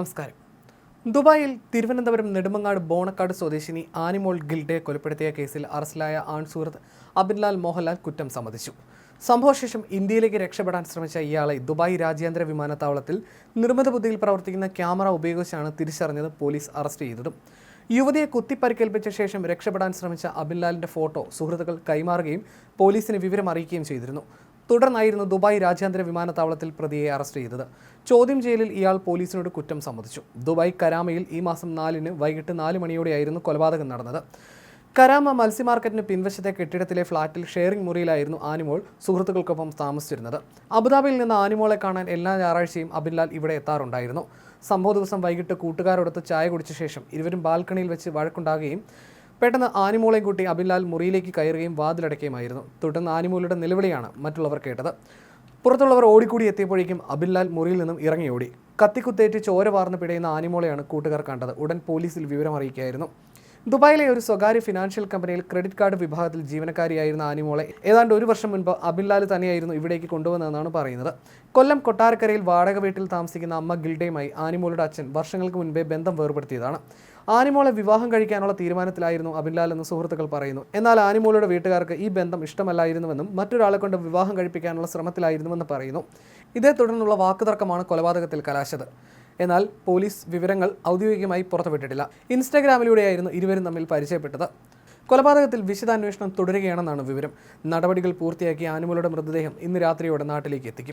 നമസ്കാരം. ദുബായിൽ തിരുവനന്തപുരം നെടുമങ്ങാട് ബോണക്കാട് സ്വദേശിനി ആനിമോൾ ഗിൽഡയെ കൊലപ്പെടുത്തിയ കേസിൽ അറസ്റ്റിലായ ആൺ സുഹൃത്ത് അബിൻലാൽ മോഹൻലാൽ കുറ്റം സമ്മതിച്ചു. സംഭവശേഷം ഇന്ത്യയിലേക്ക് രക്ഷപ്പെടാൻ ശ്രമിച്ച ഇയാളെ ദുബായ് രാജ്യാന്തര വിമാനത്താവളത്തിൽ നിർമ്മിത ബുദ്ധിയിൽ പ്രവർത്തിക്കുന്ന ക്യാമറ ഉപയോഗിച്ചാണ് തിരിച്ചറിഞ്ഞത് പോലീസ് അറസ്റ്റ് ചെയ്തതും. യുവതിയെ കുത്തിപ്പരിക്കേൽപ്പിച്ച ശേഷം രക്ഷപ്പെടാൻ ശ്രമിച്ച അബിൻലാലിന്റെ ഫോട്ടോ സുഹൃത്തുക്കൾ കൈമാറുകയും പോലീസിന് വിവരം അറിയിക്കുകയും ചെയ്തിരുന്നു. തുടർന്നായിരുന്നു ദുബായ് രാജ്യാന്തര വിമാനത്താവളത്തിൽ പ്രതിയെ അറസ്റ്റ് ചെയ്തത്. ചോദ്യം ചെയ്യലിൽ ഇയാൾ പോലീസിനോട് കുറ്റം സമ്മതിച്ചു. ദുബായ് കരാമയിൽ ഈ മാസം നാലിന് വൈകിട്ട് നാല് മണിയോടെയായിരുന്നു കൊലപാതകം നടന്നത്. കരാമ മത്സ്യ മാർക്കറ്റിന് പിൻവശത്തെ കെട്ടിടത്തിലെ ഫ്ളാറ്റിൽ ഷെയറിംഗ് മുറിയിലായിരുന്നു ആനിമോൾ സുഹൃത്തുക്കൾക്കൊപ്പം താമസിച്ചിരുന്നത്. അബുദാബിയിൽ നിന്ന് ആനിമോളെ കാണാൻ എല്ലാ ഞായറാഴ്ചയും അബിൻലാൽ ഇവിടെ എത്താറുണ്ടായിരുന്നു. സംഭവ ദിവസം വൈകിട്ട് കൂട്ടുകാരോടൊത്ത് ചായ കുടിച്ച ശേഷം ഇരുവരും ബാൽക്കണിയിൽ വെച്ച് വഴക്കുണ്ടാകുകയും പെട്ടെന്ന് ആനിമോളെയും കൂട്ടി അബിൻലാൽ മുറിയിലേക്ക് കയറുകയും വാതിലടയ്ക്കുകയുമായിരുന്നു. തുടർന്ന് ആനിമോളുടെ നിലവിളിയാണ് മറ്റുള്ളവർ കേട്ടത്. പുറത്തുള്ളവർ ഓടിക്കൂടി എത്തിയപ്പോഴേക്കും അബിൻലാൽ മുറിയിൽ നിന്നും ഇറങ്ങി ഓടി കത്തിക്കുത്തേറ്റ് ചോര വാർന്ന് പിടയുന്ന ആനിമോളെയാണ് കൂട്ടുകാർ കണ്ടത്. ഉടൻ പോലീസിൽ വിവരം അറിയിക്കുകയായിരുന്നു. ദുബായിലെ ഒരു സ്വകാര്യ ഫിനാൻഷ്യൽ കമ്പനിയിൽ ക്രെഡിറ്റ് കാർഡ് വിഭാഗത്തിൽ ജീവനക്കാരിയായിരുന്ന ആനിമോളെ ഏതാണ്ട് ഒരു വർഷം മുൻപ് അബിൻലാൽ തന്നെയായിരുന്നു ഇവിടേക്ക് കൊണ്ടുവന്നതെന്നാണ് പറയുന്നത്. കൊല്ലം കൊട്ടാരക്കരയിൽ വാടക വീട്ടിൽ താമസിക്കുന്ന അമ്മ ഗിൽഡയുമായി ആനിമോളുടെ അച്ഛൻ വർഷങ്ങൾക്ക് മുൻപേ ബന്ധം വേർപെടുത്തിയതാണ്. ആനിമോളെ വിവാഹം കഴിക്കാനുള്ള തീരുമാനത്തിലായിരുന്നു അബിൻലാൽ എന്ന് സുഹൃത്തുക്കൾ പറയുന്നു. എന്നാൽ ആനിമോളുടെ വീട്ടുകാർക്ക് ഈ ബന്ധം ഇഷ്ടമല്ലായിരുന്നുവെന്നും മറ്റൊരാളെ കൊണ്ട് വിവാഹം കഴിപ്പിക്കാനുള്ള ശ്രമത്തിലായിരുന്നുവെന്ന് പറയുന്നു. ഇതേ തുടർന്നുള്ള വാക്കുതർക്കമാണ് കൊലപാതകത്തിൽ കലാശത്. എന്നാൽ പോലീസ് വിവരങ്ങൾ ഔദ്യോഗികമായി പുറത്തുവിട്ടിട്ടില്ല. ഇൻസ്റ്റാഗ്രാമിലൂടെയായിരുന്നു ഇരുവരും തമ്മിൽ പരിചയപ്പെട്ടത്. കൊലപാതകത്തിൽ വിശദാന്വേഷണം തുടരുകയാണെന്നാണ് വിവരം. നടപടികൾ പൂർത്തിയാക്കിയ ആനുമലയുടെ മൃതദേഹം ഇന്ന് രാത്രിയോടെ നാട്ടിലേക്ക് എത്തിക്കും.